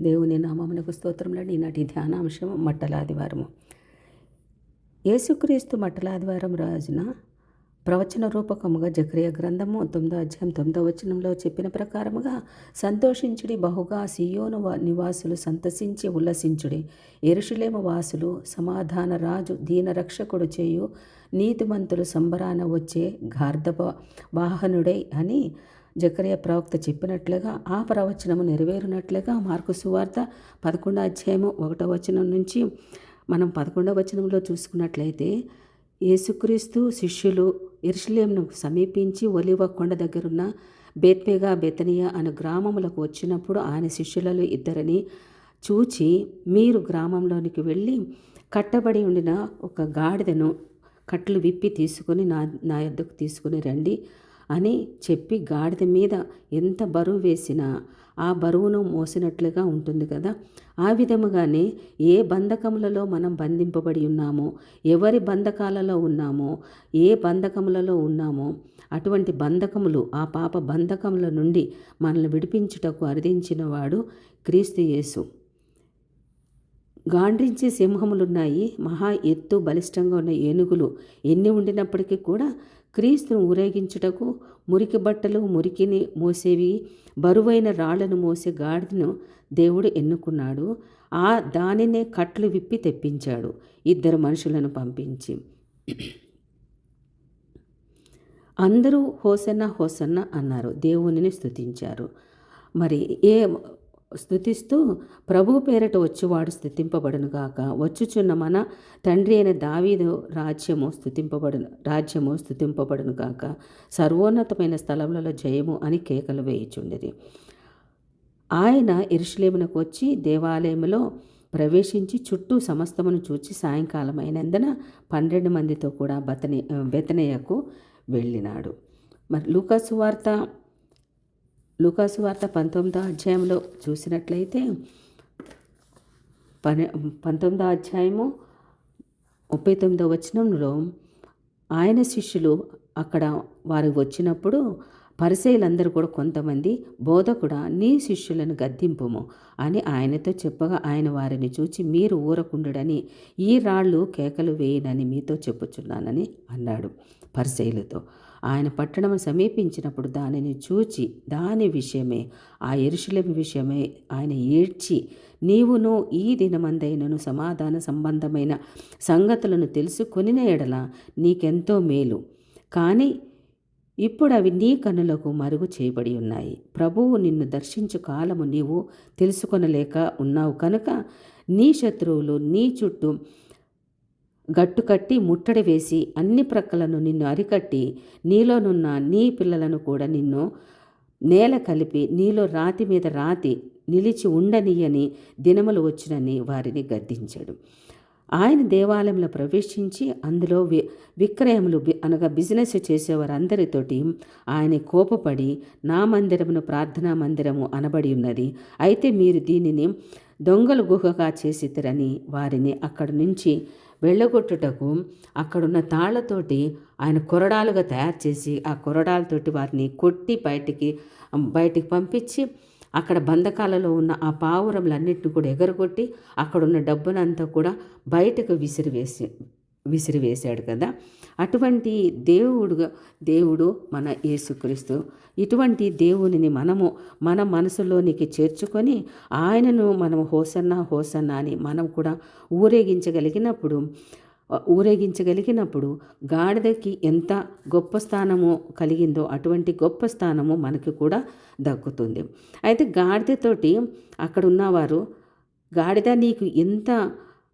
దేవుని నామమునకు స్తోత్రంలో ఈనాటి ధ్యానాంశం మట్టలాదివారము. యేసుక్రీస్తు మట్టలాదివారం రాజున ప్రవచన రూపకముగా జక్రియ గ్రంథము తొమ్మిదో అధ్యాయం తొమ్మిదో వచనంలో చెప్పిన ప్రకారముగా సంతోషించుడి బహుగా సియోను నివాసులు సంతసించి ఉల్లసించుడి. ఎరుషులేమ వాసులు సమాధాన రాజు దీన రక్షకుడు చేయు నీతిమంతులు సంబరాన వచ్చే గార్ధప వాహనుడై అని జకర్య ప్రవక్త చెప్పినట్లుగా ఆ ప్రవచనము నెరవేరినట్లుగా మార్కు సువార్త పదకొండో అధ్యాయము ఒకటో వచనం నుంచి మనం పదకొండవ వచనంలో చూసుకున్నట్లయితే యేసుక్రీస్తు శిష్యులు ఎరుషులేమును సమీపించి ఒలివ కొండ దగ్గరున్న బేత్పేగా బెతనియా అను గ్రామములకు వచ్చినప్పుడు ఆయన శిష్యులలో ఇద్దరిని చూచి మీరు గ్రామంలోనికి వెళ్ళి కట్టబడి ఉండిన ఒక గాడిదను కట్లు విప్పి తీసుకొని నా నా యొద్దకు తీసుకుని రండి. అని చెప్పి గాడిద మీద ఎంత బరువు వేసినా ఆ బరువును మోసినట్లుగా ఉంటుంది కదా. ఆ విధముగానే ఏ బంధకములలో మనం బంధింపబడి ఉన్నామో ఎవరి బంధకాలలో ఉన్నామో ఏ బంధకములలో ఉన్నామో అటువంటి బంధకములు ఆ పాప బంధకముల నుండి మనల్ని విడిపించుటకు అర్థించిన వాడు క్రీస్తు యేసు. గాండ్రించే సింహములున్నాయి మహా ఎత్తు బలిష్టంగా ఉన్న ఏనుగులు ఎన్ని ఉండినప్పటికీ కూడా క్రీస్తును ఊరేగించుటకు మురికి బట్టలు మురికిని మోసేవి బరువైన రాళ్ళను మోసే గాడిదను దేవుడు ఎన్నుకున్నాడు. ఆ దానినే కట్లు విప్పి తెప్పించాడు. ఇద్దరు మనుషులను పంపించి. అందరూ హోసన్న హోసన్న అన్నారు. దేవునిని స్తుతించారు. మరి ఏ స్థుతిస్తూ ప్రభు పేరట వచ్చువాడు స్థుతింపబడును గాక. వచ్చుచున్న మన తండ్రి అయిన దావీదు రాజ్యము స్థుతింపబడును రాజ్యము స్థుతింపబడునుగాక సర్వోన్నతమైన స్థలములలో జయము అని కేకలు వేయుచుండేది. ఆయన ఇరుషులేమునకు వచ్చి దేవాలయంలో ప్రవేశించి చుట్టూ సమస్తమును చూచి సాయంకాలం అయినందున పన్నెండు మందితో కూడా బతని బెతనయ్యకు వెళ్ళినాడు. మరి లూకాసు వార్త లూకాసు వార్త పంతొమ్మిదో అధ్యాయంలో చూసినట్లయితే పని పంతొమ్మిదో అధ్యాయము ముప్పై తొమ్మిదో వచనంలో ఆయన శిష్యులు అక్కడ వారు వచ్చినప్పుడు పరిసయులందరూ కూడా కొంతమంది బోధకుడ నీ శిష్యులను గద్దింపుము అని ఆయనతో చెప్పగా ఆయన వారిని చూచి మీరు ఊరకుండుడని ఈ రాళ్ళు కేకలు వేయనని మీతో చెప్పుచున్నానని అన్నాడు పరిసయులతో. ఆయన పట్టణం సమీపించినప్పుడు దానిని చూచి దాని విషయమే ఆ ఎరుషులేం విషయమే ఆయన ఏడ్చి నీవును ఈ దినమందైనను సమాధాన సంబంధమైన సంగతులను తెలుసుకొనిన ఎడల నీకెంతో మేలు. కానీ ఇప్పుడు అవి నీ కన్నులకు మరుగు చేయబడి ఉన్నాయి. ప్రభువు నిన్ను దర్శించు కాలము నీవు తెలుసుకొనలేక ఉన్నావు కనుక నీ శత్రువులు నీ చుట్టూ గట్టు కట్టి ముట్టడి వేసి అన్ని ప్రక్కలను నిన్ను అరికట్టి నీలోనున్న నీ పిల్లలను కూడా నిన్ను నేల కలిపి నీలో రాతి మీద రాతి నిలిచి ఉండనీయని దినములు వచ్చినని వారిని గద్దించాడు. ఆయన దేవాలయంలో ప్రవేశించి అందులో వి విక్రయములు అనగా బిజినెస్ చేసేవారందరితోటి ఆయన కోపపడి నా మందిరమును ప్రార్థనా మందిరము అనబడి ఉన్నది. అయితే మీరు దీనిని దొంగలు గుహగా చేసిద్దరని వారిని అక్కడి నుంచి వెళ్ళగొట్టుటకు అక్కడున్న తాళ్ళతోటి ఆయన కొరడాలుగా తయారు చేసి ఆ కొరడాలతోటి వారిని కొట్టి బయటికి బయటికి పంపించి అక్కడ బంధకాలలో ఉన్న ఆ పావురములన్నింటిని కూడా ఎగరగొట్టి అక్కడున్న డబ్బునంతా కూడా బయటకు విసిరివేసి విసిరివేశాడు కదా. అటువంటి దేవుడుగా దేవుడు మన యేసుక్రీస్తు ఇటువంటి దేవునిని మనము మన మనసులోనికి చేర్చుకొని ఆయనను మనం హోసన్నా హోసన్నా అని మనం కూడా ఊరేగించగలిగినప్పుడు ఊరేగించగలిగినప్పుడు గాడిదకి ఎంత గొప్ప స్థానము కలిగిందో అటువంటి గొప్ప స్థానము మనకి కూడా దక్కుతుంది. అయితే గాడిదతోటి అక్కడ ఉన్నవారు గాడిద నీకు ఎంత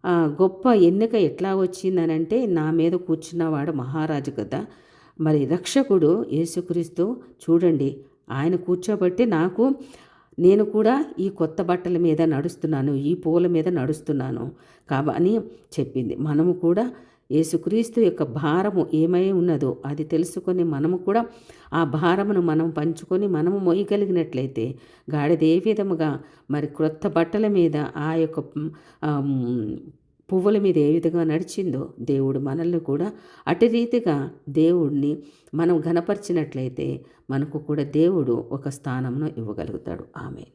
గొప్ప ఎన్నిక ఎట్లా వచ్చిందనంటే నా మీద కూర్చున్నవాడు మహారాజు కదా. మరి రక్షకుడు యేసుక్రీస్తు చూడండి ఆయన కూర్చోబట్టి నాకు నేను కూడా ఈ కొత్త బట్టల మీద నడుస్తున్నాను ఈ పూల మీద నడుస్తున్నాను కాబని చెప్పింది. మనము కూడా యేసుక్రీస్తు యొక్క భారము ఏమై ఉన్నదో అది తెలుసుకొని మనము కూడా ఆ భారమును మనం పంచుకొని మనము మోయగలిగినట్లయితే గాడిద ఏ విధముగా మరి క్రొత్త బట్టల మీద ఆ యొక్క పువ్వుల మీద ఏ విధంగా నడిచిందో దేవుడు మనల్ని కూడా అటు రీతిగా దేవుడిని మనం ఘనపరిచినట్లయితే మనకు కూడా దేవుడు ఒక స్థానంను ఇవ్వగలుగుతాడు. ఆమె